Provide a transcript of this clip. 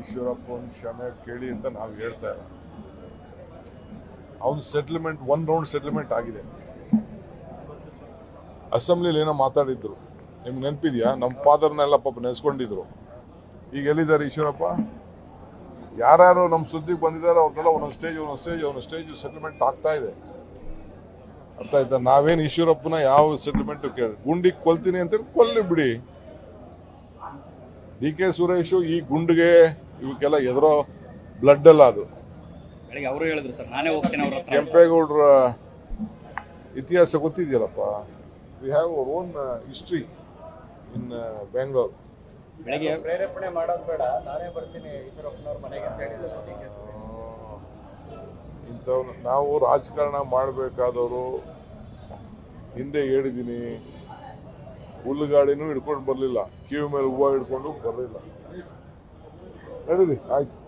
ಈಶ್ವರಪ್ಪನ ಕ್ಷಮೆ ಕೇಳಿ ಅಂತ ನಾವು ಹೇಳ್ತಾ ಇಲ್ಲ. ಅವನ ಸೆಟ್ಲ್ಮೆಂಟ್ ಒನ್ ರೌಂಡ್ ಸೆಟ್ಲ್ಮೆಂಟ್ ಆಗಿದೆ. ಅಸೆಂಬ್ಲಿಲಿ ಏನೋ ಮಾತಾಡಿದ್ರು. ನಿಮ್ಗೆ ನೆನಪಿದ್ಯಾ? ನಮ್ಮ ಫಾದರ್ನೆಲ್ಲ ಪಾಪ ನೆನೆಸ್ಕೊಂಡಿದ್ರು. ಈಗ ಎಲ್ಲಿದ್ದಾರೆ ಈಶ್ವರಪ್ಪ? ಯಾರ್ಯಾರು ನಮ್ಮ ಸುದ್ದಿಗೆ ಬಂದಿದ್ದಾರೆ ಅವ್ರನ್ನೆಲ್ಲ ಒಂದೊಂದು ಸ್ಟೇಜ್ ಒಂದೊಂದು ಸ್ಟೇಜ್ ಒಂದೊಂದು ಸ್ಟೇಜ್ ಸೆಟ್ಲ್ಮೆಂಟ್ ಆಗ್ತಾ ಇದೆ. ಅರ್ಥ ಆಯ್ತಾ? ನಾವೇನು ಈಶ್ವರಪ್ಪನ ಯಾವ ಸೆಟ್ಲ್ಮೆಂಟು ಕೇಳಿ ಗುಂಡಿಗೆ ಕೊಲ್ತೀನಿ ಅಂತೇಳಿ ಕೊಲ್ಲಿ ಬಿಡಿ. ಡಿ ಕೆ ಸುರೇಶು ಈ ಗುಂಡಿಗೆ ಇವಕ್ಕೆಲ್ಲ ಎದುರೋ ಬ್ಲಡ್ ಅಲ್ಲ ಅದು. ಬೆಳಿಗ್ಗೆ ಅವರು ಹೇಳಿದ್ರು ಸರ್ ನಾನೇ ಹೋಗ್ತೇನೆ ಅವ್ರ ಹತ್ರ ಕೆಂಪೇಗೌಡರ ಇತಿಹಾಸ ಗೊತ್ತಿದೆಯಲ್ಲಪ್ಪ? We have our own history in Bengaluru ಬೆಳಿಗ್ಗೆ ಪ್ರೇರೇಪಣೆ ಮಾಡೋದು ಬೇಡ ನಾನೇ ಬರ್ತೀನಿ ಈಶ್ವರಪ್ಪನವ್ರ ಮನೆಗೆ ಅಂತ ಹೇಳಿದ್ರು ಡಿ ಕೆ ಇಂಥವ್ರು ನಾವು ರಾಜಕಾರಣ ಮಾಡಬೇಕಾದವರು ಹಿಂದೆ ಹೇಳಿದ್ದೀನಿ. ಹುಲ್ಲುಗಾಡಿನೂ ಹಿಡ್ಕೊಂಡು ಬರಲಿಲ್ಲ. ಕಿವಿ ಮೇಲೆ ಹೂವು ಹಿಡ್ಕೊಂಡು ಬರಲಿಲ್ಲ. ನಡೀರಿ ಆಯ್ತು.